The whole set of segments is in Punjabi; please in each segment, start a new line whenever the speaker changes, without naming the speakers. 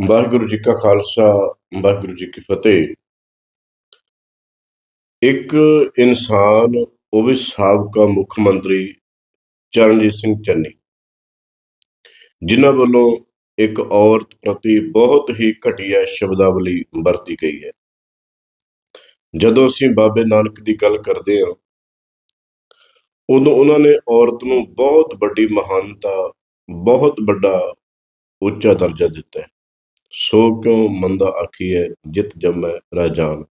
ਵਾਹਿਗੁਰੂ ਜੀ ਕਾ ਖਾਲਸਾ, ਵਾਹਿਗੁਰੂ ਜੀ ਕੀ ਫਤਿਹ। ਇੱਕ ਇਨਸਾਨ, ਉਹ ਵੀ ਸਾਬਕਾ ਮੁੱਖ ਮੰਤਰੀ ਚਰਨਜੀਤ ਸਿੰਘ ਚੰਨੀ, ਜਿਨ੍ਹਾਂ ਵੱਲੋਂ ਇੱਕ ਔਰਤ ਪ੍ਰਤੀ ਬਹੁਤ ਹੀ ਘਟੀਆ ਸ਼ਬਦਾਵਲੀ ਵਰਤੀ ਗਈ ਹੈ। ਜਦੋਂ ਅਸੀਂ ਬਾਬੇ ਨਾਨਕ ਦੀ ਗੱਲ ਕਰਦੇ ਹਾਂ, ਉਦੋਂ ਉਹਨਾਂ ਨੇ ਔਰਤ ਨੂੰ ਬਹੁਤ ਵੱਡੀ ਮਹਾਨਤਾ, ਬਹੁਤ ਵੱਡਾ ਉੱਚਾ ਦਰਜਾ ਦਿੱਤਾ ਹੈ। ਸੋ ਕਿਉ ਮੰਦਾ ਆਖੀਐ, ਜਿਤ ਜੰਮੈ ਰਾਜਾਨ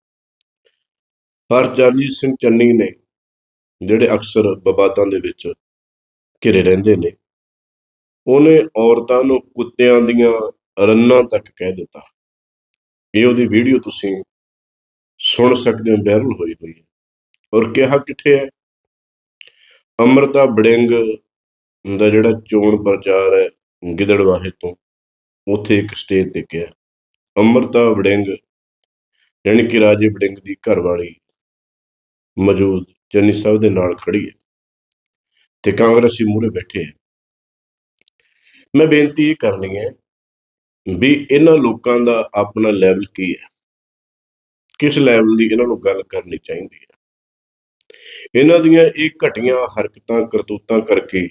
ਪਰ ਚਰਨਜੀਤ ਸਿੰਘ ਚੰਨੀ ਨੇ, ਜਿਹੜੇ ਅਕਸਰ ਵਿਵਾਦਾਂ ਦੇ ਵਿੱਚ ਘਿਰੇ ਰਹਿੰਦੇ ਨੇ, ਉਹਨੇ ਔਰਤਾਂ ਨੂੰ ਕੁੱਤਿਆਂ ਦੀਆਂ ਰੰਨਾਂ ਤੱਕ ਕਹਿ ਦਿੱਤਾ। ਇਹ ਉਹਦੀ ਵੀਡੀਓ ਤੁਸੀਂ ਸੁਣ ਸਕਦੇ ਹੋ, ਵਾਇਰਲ ਹੋਈ ਹੋਈ ਹੈ। ਔਰ ਕਿਹਾ ਕਿੱਥੇ ਹੈ? ਅੰਮ੍ਰਿਤਾ ਬੜਿੰਗ ਦਾ ਜਿਹੜਾ ਚੋਣ ਪ੍ਰਚਾਰ ਹੈ ਗਿੱਦੜਵਾਹੇ ਤੋਂ। ਉੱਥੇ ਇੱਕ ਸਟੇਜ ਤੇ ਗਿਆ। ਅੰਮ੍ਰਿਤਾ ਵੜਿੰਗ ਯਾਨੀ ਕਿ ਰਾਜੇ ਵੜਿੰਗ ਦੀ ਘਰਵਾਲੀ ਮੌਜੂਦ ਚੰਨੀ ਸਾਹਿਬ ਦੇ ਨਾਲ ਖੜੀ ਹੈ ਤੇ ਕਾਂਗਰਸੀ ਮੂਹਰੇ ਬੈਠੇ ਹੈ। ਮੈਂ ਬੇਨਤੀ ਇਹ ਕਰਨੀ ਹੈ ਵੀ ਇਹਨਾਂ ਲੋਕਾਂ ਦਾ ਆਪਣਾ ਲੈਵਲ ਕੀ ਹੈ? ਕਿਸ ਲੈਵਲ ਦੀ ਇਹਨਾਂ ਨੂੰ ਗੱਲ ਕਰਨੀ ਚਾਹੀਦੀ ਹੈ? ਇਹਨਾਂ ਦੀਆਂ ਇਹ ਘਟੀਆਂ ਹਰਕਤਾਂ, ਕਰਤੂਤਾਂ ਕਰਕੇ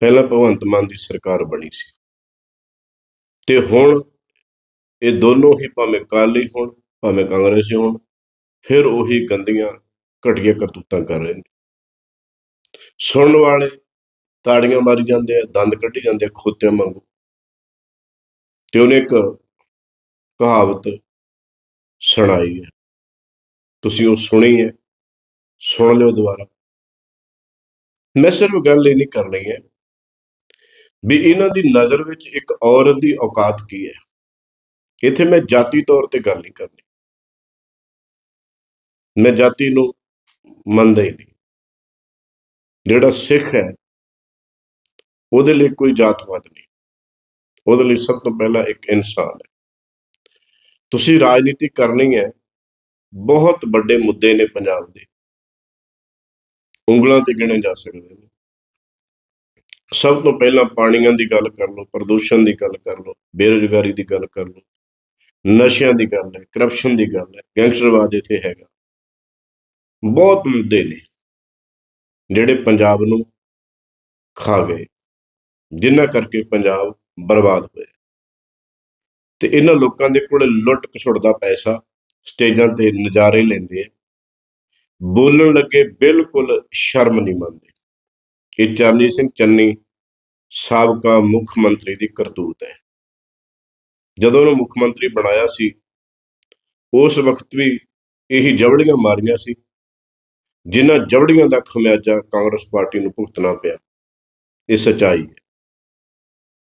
ਪਹਿਲਾਂ ਭਗਵੰਤ ਮਾਨ ਦੀ ਸਰਕਾਰ ਬਣੀ ਸੀ। ਤੇ ਹੁਣ ਇਹ ਦੋਨੋਂ ਹੀ ਭਾਵੇਂ ਕਾਲੀ ਹੋਣ, ਭਾਵੇਂ ਕਾਂਗਰਸੀ ਹੋਣ, ਫਿਰ ਉਹੀ ਗੰਦੀਆਂ, ਘਟੀਆਂ ਕਰਤੂਤਾਂ ਕਰ ਰਹੇ ਨੇ। ਸੁਣਨ ਵਾਲੇ ਤਾੜੀਆਂ ਮਾਰੀ ਜਾਂਦੇ ਆ, ਦੰਦ ਕੱਢੀ ਜਾਂਦੇ ਆ ਖੋਤਿਆਂ ਵਾਂਗੂ। ਤੇ ਉਹਨੇ ਇੱਕ ਕਹਾਵਤ ਸੁਣਾਈ ਹੈ। ਤੁਸੀਂ ਉਹ ਸੁਣੀ ਹੈ, ਸੁਣ ਲਿਓ ਦੁਬਾਰਾ। ਮੈਂ ਸਿਰਫ ਗੱਲ ਇਹ ਨਹੀਂ ਕਰਨੀ ਹੈ ਵੀ ਇਹਨਾਂ ਦੀ ਨਜ਼ਰ ਵਿੱਚ ਇੱਕ ਔਰਤ ਦੀ ਔਕਾਤ ਕੀ ਹੈ? ਇੱਥੇ ਮੈਂ ਜਾਤੀ ਤੌਰ ਤੇ ਗੱਲ ਨਹੀਂ ਕਰਨੀ। ਮੈਂ ਜਾਤੀ ਨੂੰ ਮੰਨਦਾ ਹੀ ਨਹੀਂ। ਜਿਹੜਾ ਸਿੱਖ ਹੈ, ਉਹਦੇ ਲਈ ਕੋਈ ਜਾਤਵਾਦ ਨਹੀਂ। ਉਹਦੇ ਲਈ ਸਭ ਤੋਂ ਪਹਿਲਾਂ ਇੱਕ ਇਨਸਾਨ ਹੈ। ਤੁਸੀਂ ਰਾਜਨੀਤੀ ਕਰਨੀ ਹੈ, ਬਹੁਤ ਵੱਡੇ ਮੁੱਦੇ ਨੇ ਪੰਜਾਬ ਦੇ। ਉਂਗਲਾਂ ਤੇ ਗਿਣੇ ਜਾ ਸਕਦੇ ਨੇ। ਸਭ ਤੋਂ ਪਹਿਲਾਂ ਪਾਣੀਆਂ ਦੀ ਗੱਲ ਕਰ ਲਓ, ਪ੍ਰਦੂਸ਼ਣ ਦੀ ਗੱਲ ਕਰ ਲਓ, ਬੇਰੁਜ਼ਗਾਰੀ ਦੀ ਗੱਲ ਕਰ ਲਓ, ਨਸ਼ਿਆਂ ਦੀ ਗੱਲ ਹੈ ਕਰਪਸ਼ਨ ਦੀ ਗੱਲ ਹੈ, ਗੈਂਗਸਟਰਵਾਦ ਇੱਥੇ ਹੈਗਾ। ਬਹੁਤ ਮੁੱਦੇ ਨੇ, ਜਿਹੜੇ ਪੰਜਾਬ ਨੂੰ ਖਾ ਗਏ, ਜਿਨ੍ਹਾਂ ਕਰਕੇ ਪੰਜਾਬ ਬਰਬਾਦ ਹੋਇਆ। ਤੇ ਇਹਨਾਂ ਲੋਕਾਂ ਦੇ ਕੋਲ ਲੁੱਟ ਖਸੁੱਟ ਪੈਸਾ ਸਟੇਜਾਂ ਤੇ ਨਜ਼ਾਰੇ ਲੈਂਦੇ ਆ। ਬੋਲਣ ਲੱਗੇ ਬਿਲਕੁਲ ਸ਼ਰਮ ਨਹੀਂ ਮੰਨਦੇ। ਇਹ ਚਰਨਜੀਤ ਸਿੰਘ ਚੰਨੀ ਸਾਬਕਾ ਮੁੱਖ ਮੰਤਰੀ ਦੀ ਕਰਤੂਤ ਹੈ। ਜਦੋਂ ਉਹਨੂੰ ਮੁੱਖ ਮੰਤਰੀ ਬਣਾਇਆ ਸੀ, ਉਸ ਵਕਤ ਵੀ ਇਹੀ ਜਵੜੀਆਂ ਮਾਰੀਆਂ ਸੀ, ਜਿਨ੍ਹਾਂ ਜਵੜੀਆਂ ਦਾ ਖਮਿਆਜਾ ਕਾਂਗਰਸ ਪਾਰਟੀ ਨੂੰ ਭੁਗਤਣਾ ਪਿਆ। ਇਹ ਸਚਾਈ ਹੈ।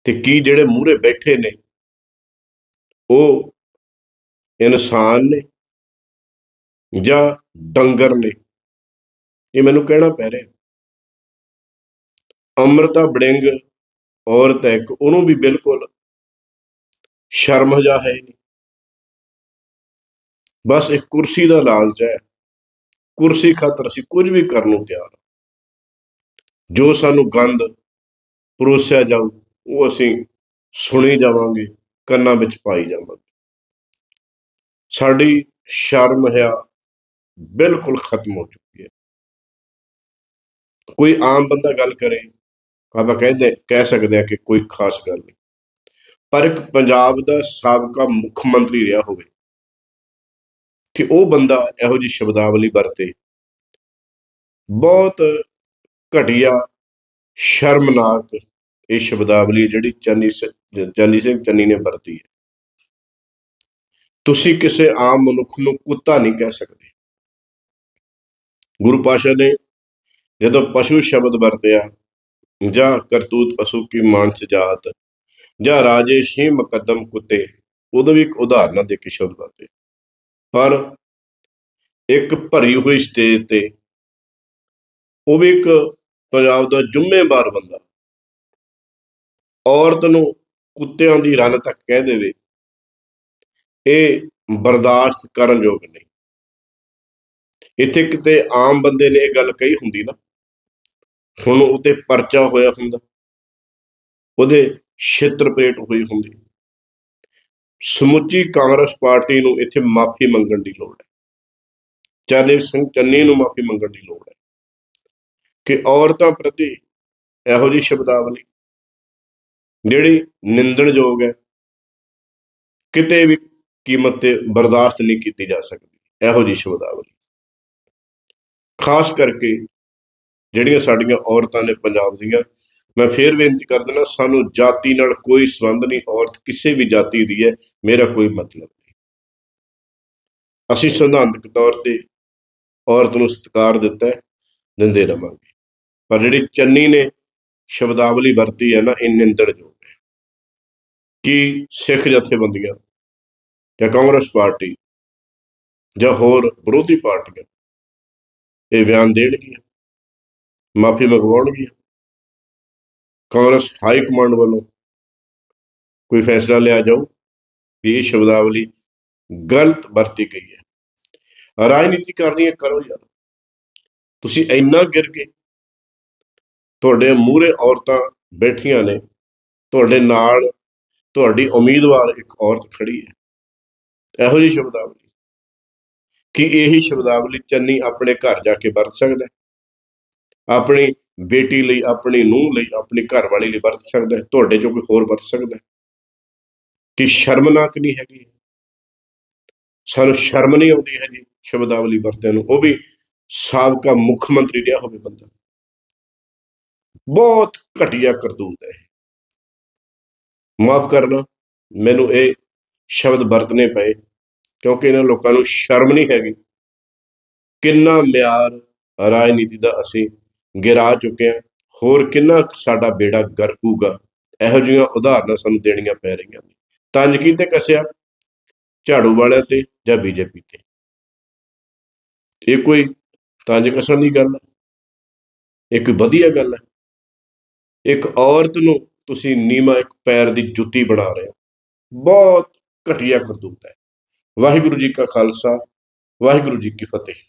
ਤੇ ਕੀ ਜਿਹੜੇ ਮੂਹਰੇ ਬੈਠੇ ਨੇ, ਉਹ ਇਨਸਾਨ ਨੇ ਜਾਂ ਡੰਗਰ ਨੇ? ਇਹ ਮੈਨੂੰ ਕਹਿਣਾ ਪੈ ਰਿਹਾ। ਅੰਮ੍ਰਿਤਾ ਬੜਿੰਗ ਔਰਤ ਹੈ ਇੱਕ ਉਹਨੂੰ ਵੀ ਬਿਲਕੁਲ ਸ਼ਰਮ ਹਜਾ ਹੈ ਨਹੀਂ। ਬਸ ਇੱਕ ਕੁਰਸੀ ਦਾ ਲਾਲਚ ਹੈ। ਕੁਰਸੀ ਖਾਤਰ ਅਸੀਂ ਕੁਝ ਵੀ ਕਰਨ ਨੂੰ ਤਿਆਰ ਹਾਂ। ਜੋ ਸਾਨੂੰ ਗੰਦ ਪਰੋਸਿਆ ਜਾਊ, ਉਹ ਅਸੀਂ ਸੁਣੀ ਜਾਵਾਂਗੇ, ਕੰਨਾਂ ਵਿੱਚ ਪਾਈ ਜਾਵਾਂਗੇ। ਸਾਡੀ ਸ਼ਰਮ ਹੈ, ਬਿਲਕੁਲ ਖਤਮ ਹੋ ਚੁੱਕੀ ਹੈ। ਕੋਈ ਆਮ ਬੰਦਾ ਗੱਲ ਕਰੇ ਆਪਾਂ ਕਹਿੰਦੇ, ਕਹਿ ਸਕਦੇ ਆ ਕਿ ਕੋਈ ਖਾਸ ਗੱਲ ਨਹੀਂ। ਪਰ ਇੱਕ ਪੰਜਾਬ ਦਾ ਸਾਬਕਾ ਮੁੱਖ ਮੰਤਰੀ ਰਿਹਾ ਹੋਵੇ, ਕਿ ਉਹ ਬੰਦਾ ਇਹੋ ਜਿਹੀ ਸ਼ਬਦਾਵਲੀ ਵਰਤੇ। ਬਹੁਤ ਘਟੀਆ, ਸ਼ਰਮਨਾਕ ਇਹ ਸ਼ਬਦਾਵਲੀ ਜਿਹੜੀ ਚੰਨੀ ਚੰਨੀ ਸਿੰਘ ਚੰਨੀ ਨੇ ਵਰਤੀ ਹੈ। ਤੁਸੀਂ ਕਿਸੇ ਆਮ ਮਨੁੱਖ ਨੂੰ ਕੁੱਤਾ ਨਹੀਂ ਕਹਿ ਸਕਦੇ। ਗੁਰੂ ਪਾਸ਼ਾ ਨੇ ਜਦੋਂ ਪਸ਼ੂ ਸ਼ਬਦ ਵਰਤਿਆ ਜਾਂ ਕਰਤੂਤ ਪਸ਼ੂ ਕੀ ਮਾਨਸ ਜਾਤ, ਜਾਂ ਰਾਜੇ ਸ਼ੀ ਮੁਕੱਦਮ ਕੁੱਤੇ ਉਦੋਂ ਵੀ ਇੱਕ ਉਦਾਹਰਨ ਦੇ ਕੇ ਸ਼ਬਦ ਵਰਤੇ ਪਰ ਇੱਕ ਭਰੀ ਹੋਈ ਸਟੇਜ ਤੇ ਉਹ ਵੀ ਇੱਕ ਪੰਜਾਬ ਦਾ ਜ਼ਿੰਮੇਵਾਰ ਬੰਦਾ। ਔਰਤ ਨੂੰ ਕੁੱਤਿਆਂ ਦੀ ਰਨ ਤੱਕ ਕਹਿ ਦੇਵੇ, ਇਹ ਬਰਦਾਸ਼ਤ ਕਰਨ ਯੋਗ ਨਹੀਂ। ਇੱਥੇ ਕਿਤੇ ਆਮ ਬੰਦੇ ਨੇ ਇਹ ਗੱਲ ਕਹੀ ਹੁੰਦੀ ਨਾ ਹੁਣ ਉਤੇ ਪਰਚਾ ਹੋਇਆ ਹੁੰਦਾ। ਉਹਦੇ ਛਿੱਤਰ ਪੇਟ ਹੋਈ ਹੁੰਦੀ। ਸਮੁੱਚੀ ਕਾਂਗਰਸ ਪਾਰਟੀ ਨੂੰ ਇੱਥੇ ਮਾਫੀ ਮੰਗਣ ਦੀ ਲੋੜ ਹੈ। ਚਰਨਜੀਤ ਸਿੰਘ ਚੰਨੀ ਨੂੰ ਮਾਫੀ ਮੰਗਣ ਦੀ ਲੋੜ ਹੈ। ਕਿ ਔਰਤਾਂ ਪ੍ਰਤੀ ਇਹੋ ਜਿਹੀ ਸ਼ਬਦਾਵਲੀ, ਜਿਹੜੀ ਨਿੰਦਣਯੋਗ ਹੈ, ਕਿਤੇ ਵੀ ਕੀਮਤ ਤੇ ਬਰਦਾਸ਼ਤ ਨਹੀਂ ਕੀਤੀ ਜਾ ਸਕਦੀ। ਇਹੋ ਜਿਹੀ ਸ਼ਬਦਾਵਲੀ। ਖਾਸ ਕਰਕੇ ਜਿਹੜੀਆਂ ਸਾਡੀਆਂ ਔਰਤਾਂ ਨੇ ਪੰਜਾਬ ਦੀਆਂ, ਮੈਂ ਫੇਰ ਬੇਨਤੀ ਕਰ ਦਿੰਦਾ, ਸਾਨੂੰ ਜਾਤੀ ਨਾਲ ਕੋਈ ਸੰਬੰਧ ਨਹੀਂ, ਔਰਤ ਕਿਸੇ ਵੀ ਜਾਤੀ ਦੀ ਹੈ, ਮੇਰਾ ਕੋਈ ਮਤਲਬ ਨਹੀਂ। ਅਸੀਂ ਸੰਵਿਧਾਨਕ ਤੌਰ ਤੇ ਔਰਤ ਨੂੰ ਸਤਿਕਾਰ ਦਿੱਤਾ ਦਿੰਦੇ ਰਵਾਂਗੇ। ਪਰ ਜਿਹੜੀ ਚੰਨੀ ਨੇ ਸ਼ਬਦਾਵਲੀ ਵਰਤੀ ਹੈ ਨਾ, ਇਹ ਨਿੰਦਣਯੋਗ ਹੈ। ਕਿ ਸਿੱਖ ਜਥੇਬੰਦੀਆਂ ਜਾਂ ਕਾਂਗਰਸ ਪਾਰਟੀ ਜਾਂ ਹੋਰ ਵਿਰੋਧੀ ਪਾਰਟੀਆਂ ਇਹ ਬਿਆਨ ਦੇਣਗੀਆਂ? ਮਾਫੀ ਮੰਗਵਾਉਣਗੀਆਂ ਕਾਂਗਰਸ ਹਾਈ ਕਮਾਂਡ ਵੱਲੋਂ ਕੋਈ ਫੈਸਲਾ ਲਿਆ ਜਾਊ ਕਿ ਇਹ ਸ਼ਬਦਾਵਲੀ ਗਲਤ ਵਰਤੀ ਗਈ ਹੈ। ਰਾਜਨੀਤੀ ਕਰਨੀ ਹੈ ਕਰੋ ਯਾਰ। ਤੁਸੀਂ ਇੰਨਾ ਗਿਰ ਗਏ। ਤੁਹਾਡੇ ਮੂਹਰੇ ਔਰਤਾਂ ਬੈਠੀਆਂ ਨੇ, ਤੁਹਾਡੇ ਨਾਲ ਤੁਹਾਡੀ ਉਮੀਦਵਾਰ ਇੱਕ ਔਰਤ ਖੜੀ ਹੈ। ਇਹੋ ਜਿਹੀ ਸ਼ਬਦਾਵਲੀ। ਕਿ ਇਹੀ ਸ਼ਬਦਾਵਲੀ ਚੰਨੀ ਆਪਣੇ ਘਰ ਜਾ ਕੇ ਵਰਤ ਸਕਦਾ ਹੈ? ਆਪਣੀ ਬੇਟੀ ਲਈ, ਆਪਣੀ ਨੂੰਹ ਲਈ, ਆਪਣੀ ਘਰਵਾਲੀ ਲਈ ਵਰਤ ਸਕਦਾ ਹੈ, ਤੁਹਾਡੇ ਚੋਂ ਕੋਈ ਹੋਰ ਵਰਤ ਸਕਦਾ ਹੈ? ਕਿ ਸ਼ਰਮਨਾਕ ਨਹੀਂ ਹੈਗੀ ਸਾਨੂੰ ਸ਼ਰਮ ਨਹੀਂ ਆਉਂਦੀ ਹੈ ਜੀ ਸ਼ਬਦਾਵਲੀ ਵਰਤਿਆਂ ਨੂੰ, ਉਹ ਵੀ ਸਾਬਕਾ ਮੁੱਖ ਮੰਤਰੀ ਰਿਹਾ ਹੋਵੇ ਬੰਦਾ। ਬਹੁਤ ਘਟੀਆ ਕਰਤੂਤ ਹੈ ਮਾਫ ਕਰਨਾ, ਮੈਨੂੰ ਇਹ ਸ਼ਬਦ ਵਰਤਨੇ ਪਏ, ਕਿਉਂਕਿ ਇਹਨਾਂ ਲੋਕਾਂ ਨੂੰ ਸ਼ਰਮ ਨਹੀਂ ਹੈਗੀ। ਕਿੰਨਾ ਮਿਆਰ ਰਾਜਨੀਤੀ ਦਾ ਅਸੀਂ ਗਿਰਾ ਚੁੱਕੇ ਹਾਂ ਹੋਰ ਕਿੰਨਾ ਸਾਡਾ ਬੇੜਾ ਗਰਕੂਗਾ? ਇਹੋ ਜਿਹੀਆਂ ਉਦਾਹਰਨਾਂ ਸਾਨੂੰ ਦੇਣੀਆਂ ਪੈ ਰਹੀਆਂ ਨੇ। ਤੰਜ ਕੀਤੇ ਕਸਿਆ? ਝਾੜੂ ਵਾਲਿਆਂ ਤੇ ਜਾਂ ਬੀਜੇਪੀ ਤੇ? ਇਹ ਕੋਈ ਤੰਜ ਕਸਣ ਦੀ ਗੱਲ ਹੈ ਇੱਕ ਵਧੀਆ ਗੱਲ ਹੈ ਇੱਕ ਔਰਤ ਨੂੰ ਤੁਸੀਂ ਨੀਮਾ ਇੱਕ ਪੈਰ ਦੀ ਜੁੱਤੀ ਬਣਾ ਰਹੇ ਹੋ। ਬਹੁਤ ਘਟੀਆ ਕਰਤੂਤ ਹੈ। ਵਾਹਿਗੁਰੂ ਜੀ ਕਾ ਖਾਲਸਾ, ਵਾਹਿਗੁਰੂ ਜੀ ਕੀ ਫਤਿਹ।